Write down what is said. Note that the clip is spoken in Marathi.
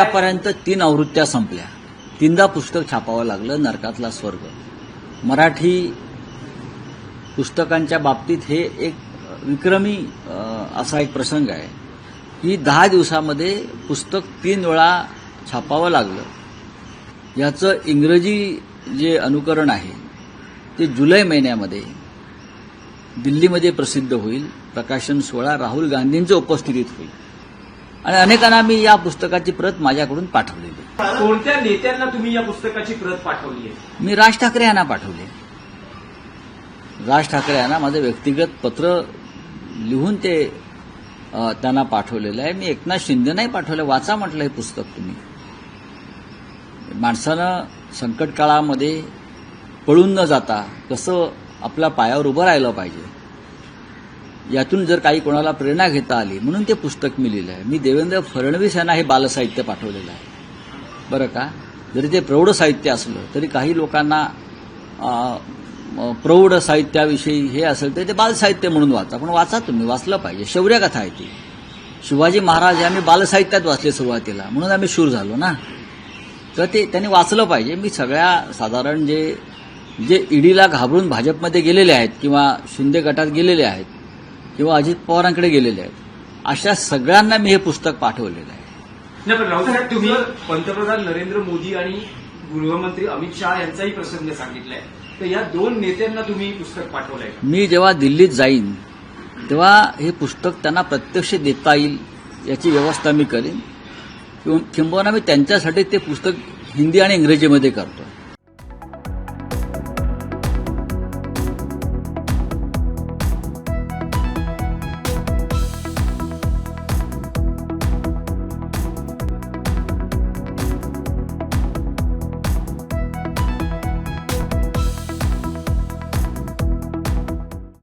आतापर्यंत तीन आवृत्त्या संपल्या. तीनदा पुस्तक छापावं लागलं नरकातला स्वर्ग. मराठी पुस्तकांच्या बाबतीत हे एक विक्रमी असा एक प्रसंग आहे. की दहा दिवसामध्ये पुस्तक तीन वेळा छापावं लागलं. याचं इंग्रजी जे अनुकरण आहे ते जुलै महिन्यामध्ये दिल्लीमध्ये प्रसिद्ध होईल. प्रकाशन सोहळा राहुल गांधींच्या उपस्थितीत होईल. आणि अनेकांना मी या पुस्तकाची प्रत माझ्याकडून पाठवलेली. कोणत्या नेत्यांना तुम्ही या पुस्तकाची प्रत पाठवली मी राज ठाकरे यांना पाठवले राज ठाकरे यांना माझं व्यक्तिगत पत्र लिहून ते त्यांना पाठवलेलं आहे. मी एकनाथ शिंदे नाही पाठवलं. वाचा म्हटलं हे पुस्तक तुम्ही. माणसानं संकट काळामध्ये पळून न जाता कसं आपल्या पायावर उभं राहिलं पाहिजे. यातून जर काही कोणाला प्रेरणा घेता आली म्हणून ते पुस्तक मी लिहिलं आहे मी देवेंद्र फडणवीस यांना हे बालसाहित्य पाठवलेलं आहे. बरं का? जरी ते प्रौढ साहित्य असलं तरी काही लोकांना प्रौढ साहित्याविषयी हे असेल तर ते बालसाहित्य म्हणून वाचा. पण वाचा तुम्ही वाचलं पाहिजे. शौर्यकथा आहे ती. शिवाजी महाराज हे आम्ही बालसाहित्यात वाचले सुरुवातीला म्हणून आम्ही शूर झालो ना. तर ते त्यांनी वाचलं पाहिजे. मी सगळ्या साधारण जे जे ईडीला घाबरून भाजपमध्ये गेलेले आहेत किंवा शिंदे गटात गेलेले आहेत किंवा अजित पवारांकडे गेलेले आहेत. अशा सगळ्यांना मी हे पुस्तक पाठवलेलं आहे. नाही तुम्ही पंतप्रधान नरेंद्र मोदी आणि गृहमंत्री अमित शहा यांचाही प्रसंग सांगितलाय. तर या दोन नेत्यांना तुम्ही पुस्तक पाठवलंय? मी जेव्हा दिल्लीत जाईन तेव्हा हे पुस्तक त्यांना प्रत्यक्ष देता येईल याची व्यवस्था मी करेन. किंवा- किंबहुना मी त्यांच्यासाठी ते पुस्तक हिंदी आणि इंग्रजीमध्ये करतो.